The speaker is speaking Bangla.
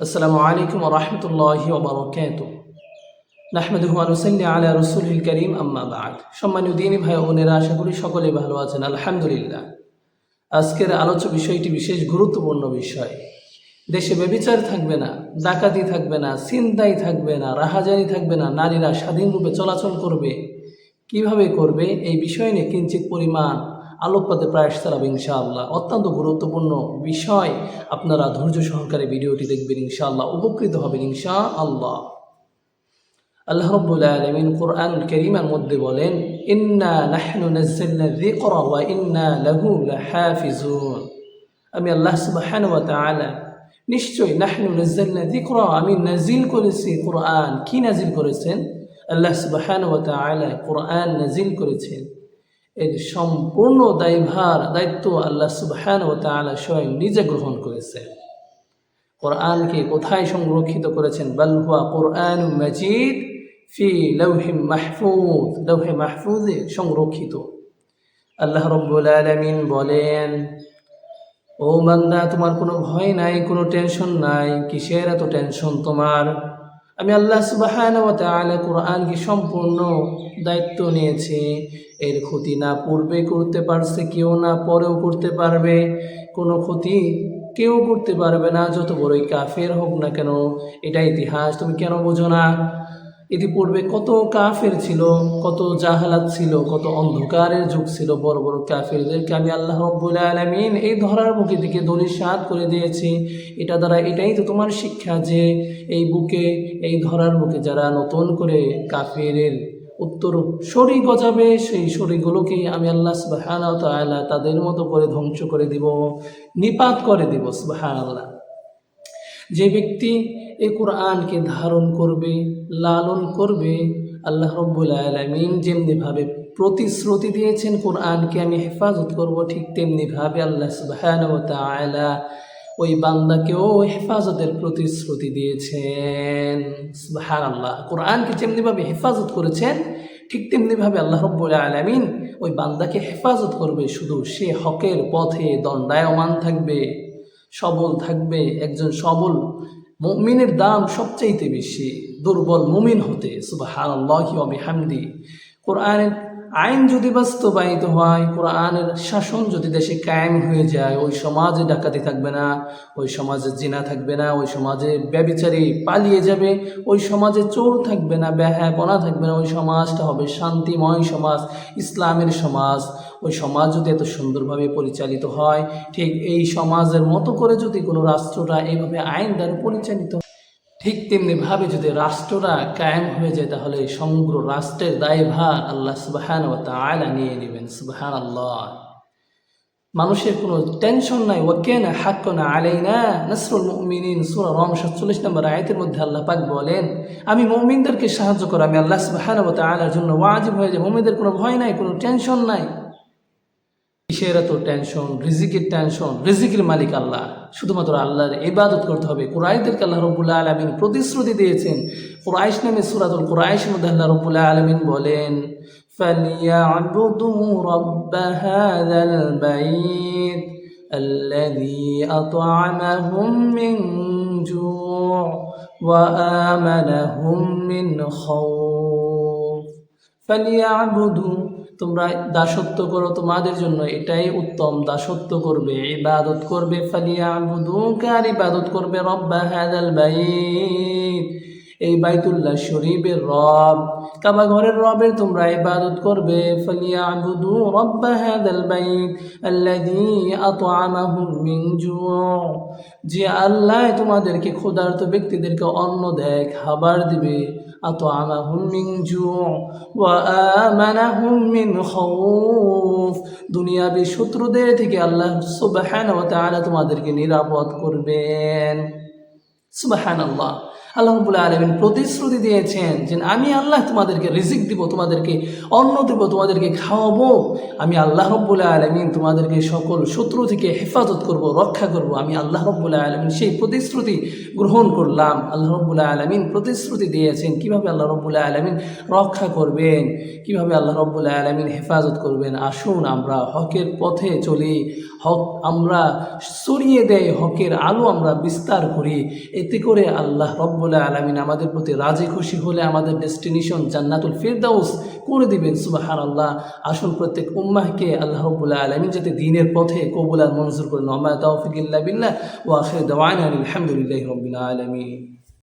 আসসালামু আলাইকুম রহমতুল্লাহি ওবরকাত নাহমেদুহু আনুসাল্লি আলা রসুল করিম, আম্মা বাদ। সম্মানীয় দিনী ভাই বোনেরা, আশা করি সকলে ভালো আছেন, আলহামদুলিল্লাহ। আজকের আলোচ্য বিষয়টি বিশেষ গুরুত্বপূর্ণ বিষয়। দেশে বেবিচার থাকবে না, ডাকাতি থাকবে না চিন্তাই থাকবে না, রাহাজানি থাকবে না, নারীরা স্বাধীনরূপে চলাচল করবে। কীভাবে করবে? এই বিষয় নিয়ে কিঞ্চিত পরিমাণ আলোকপাতে প্রয়াস চালাবে ইনশাআল্লাহ। অত্যন্ত গুরুত্বপূর্ণ বিষয়। আপনারা ধৈর্য সহকারে ভিডিওটি দেখবেন ইনশাআল্লাহ, উপকৃত হবেন ইনশা আল্লাহ আল্লাহ রব্বুল আলমিন কোরআন করিমের মধ্যে বলেন, ইন্না নাহনু নাজ্জালনা যিকরা ইন্না লাহু লাহাফিজুন। আমি আল্লাহ সুবহানাহু ওয়া তাআলা, নিশ্চয় নাহনু নাজ্জালনা আমি নাজিল করেছি কোরআন। কি নাজিল করেছেন? আল্লাহ সুবহানাহু ওয়া কোরআন নাজিল করেছেন। এর সম্পূর্ণ দায়ভার, দায়িত্ব আল্লাহ সুবহানাহু ওয়া তাআলা স্বয়ং নিজে গ্রহণ করেছেন কোরআনকে কোথায় সংরক্ষিত করেছেন? বালহুয়া কোরআন মাজিদ ফি লৌহে মাহফুজ, লৌহে মাহফুজে সংরক্ষিত। আল্লাহ রব্বুল আলমিন বলেন, ও বান্দা, তোমার কোনো ভয় নাই, কোনো টেনশন নাই। কিসের এত টেনশন তোমার? আমি আল্লাহ সুবাহান কোরআনকে সম্পূর্ণ দায়িত্ব নিয়েছি। এর ক্ষতি না পূর্বে করতে পারছে, কেউ না পরেও করতে পারবে। কোনো ক্ষতি কেউ করতে পারবে না, যত বড়ই কাফের হোক না কেন, এটা ইতিহাস, তুমি কেন বোঝো না? ইতিপূর্বে কত কাফের ছিল, কত জাহালাত ছিল, কত অন্ধকারের যুগ ছিল, বড় বড় কাফেরদেরকে আমি আল্লাহ রব্বুল আলমিন এই ধরার বুকে দিকে দলিল সাত করে দিয়েছি। এটা দ্বারা এটাই তো তোমার শিক্ষা যে এই বুকে, এই ধরার বুকে যারা নতুন করে কাফেরের উত্তর শরী গজাবে, সেই শরীগুলোকে আমি আল্লাহ সুবাহান তাদের মতো করে ধ্বংস করে দিব, নিপাত করে দিব সুবাহান আল্লাহ যে ব্যক্তি এই কোরআনকে ধারণ করবে, লালন করবে। আল্লাহ রব্বুল আলমিন যেমনিভাবে প্রতিশ্রুতি দিয়েছেন কোরআনকে আমি হেফাজত করব, ঠিক তেমনিভাবে আল্লাহ সুবাহান তালা ওই বান্দাকেও হেফাজতের প্রতিশ্রুতি দিয়েছেন। সুবাহান আল্লাহ কোরআনকে যেমনিভাবে হেফাজত করেছেন, ঠিক তেমনিভাবে আল্লাহ রব্বুল আলমিন ওই বান্দাকে হেফাজত করবে। শুধু সে হকের পথে দণ্ডায়মান থাকবে। সবল থাকবে, একজন সবল মুমিনের দাম সবচাইতে বেশি, দুর্বল মুমিন হতে সুবাহান কোরআনের আইন যদি বাস্তবায়িত হয়, কোরআনের শাসন যদি দেশে কায়েম হয়ে যায়, ওই সমাজে ডাকাতি থাকবে না, ওই সমাজে জিনা থাকবে না, ওই সমাজে ব্যবিচারী পালিয়ে যাবে, ওই সমাজে চোর থাকবে না ব্যাহাপনা থাকবে না, ওই সমাজটা হবে শান্তিময় সমাজ, ইসলামের সমাজ। ওই সমাজ যদি এত সুন্দরভাবে পরিচালিত হয়, ঠিক এই সমাজের মতো করে যদি কোনো রাষ্ট্রটা এইভাবে আইন দ্বারা পরিচালিত ঠিক তেমনিভাবে যদি রাষ্ট্রটা কায়েম হয়ে যায়, তাহলে সমগ্র রাষ্ট্রের দায়ভার আল্লাহ সুবাহান ও তালা নিয়ে নেবেন সুবাহান আল্লাহ মানুষের কোনো টেনশন নাই না হাক্ক না আলাই না নসরুল মুমিনিন, সুরা রম সাতচল্লিশ নম্বর আয়তের মধ্যে আল্লাহ পাক বলেন, আমি মমিনদেরকে সাহায্য করো, আমি আল্লাহ সুবাহান ও তালার জন্য ওয়াজিব হয়ে যায়, মমিনদের কোনো ভয় নাই, কোনো টেনশন নাই। কিসের এত টেনশন রিজিকের টেনশন রিজিকের মালিক আল্লাহ শুধুমাত্র আল্লাহর ইবাদত করতে হবে কুরাইদেরকে আল্লাহ রবুল্লাহ আলমিন প্রতিশ্রুতি দিয়েছেন কুরাইশ নামে সুরাতুল কুরাইশের মধ্যে আল্লাহ রবুল্লাহ আলমিন বলেন فليعبدوا رب هذا البيت الذي أطعمهم من جوع وآمنهم من خوف فليعبدوا তোমরা দাসত্ব করো তোমাদের জন্য, এটাই উত্তম। দাসত্ব করবে, ইবাদত করবে ফালিয়া কার ইবাদত করবে? রব্বা হাদাল বাইত। এই বাইতুল্লাহ শরীফের রব, কাবা ঘরের রবের তোমরা ইবাদত করবে ফালিয়া আবুদু রব্বা হাদাল বাইত, আল্লাযী আত'আমাহুম মিন জু' যে আল্লাহ তোমাদেরকে, ক্ষুধার্ত ব্যক্তিদেরকে অন্ন দেয়, খাবার দিবে আত'আমাহুম من জু' وآمنهم من خوف. দুনিয়াবি শত্রুদের থেকে আল্লাহ সুবহানাহু ওয়া তাআলা তোমাদেরকে নিরাপদ করবেন। সুবাহান আল্লাহ রব্বুল আলমিন প্রতিশ্রুতি দিয়েছেন যে আমি আল্লাহ তোমাদেরকে রিজিক দিব, তোমাদেরকে অন্ন দেব, তোমাদেরকে খাওয়াবো। আমি আল্লাহ রব্বুল আলমিন তোমাদেরকে সকল শত্রু থেকে হেফাজত করব, রক্ষা করব। আমি আল্লাহ রব্বুল আলমিন সেই প্রতিশ্রুতি গ্রহণ করলাম। আল্লাহ রব্বুল আলমিন প্রতিশ্রুতি দিয়েছেন কীভাবে আল্লাহ রব্বুল আলমিন রক্ষা করবেন, কীভাবে আল্লাহ রব্বুল আলমিন হেফাজত করবেন। আসুন আমরা হকের পথে চলি। হক আমরা সরিয়ে দেয় হকের আলো আমরা বিস্তার করি। এতে করে আল্লাহ রব্বুল আলমিন আমাদের প্রতি রাজি খুশি হলে আমাদের ডেস্টিনেশন জান্নাতুল ফিরদাউস করে দিবেন সুবাহান আল্লাহ আসুন প্রত্যেক উম্মাহকে আল্লাহ রব্বুল আলমিন যাতে দিনের পথে কবুল আর মঞ্জুর করেন। নমায় তাওফিকিল্লা ও আসে দাওয়ানা আলহামদুলিল্লাহ রবিল্লা আলমিন।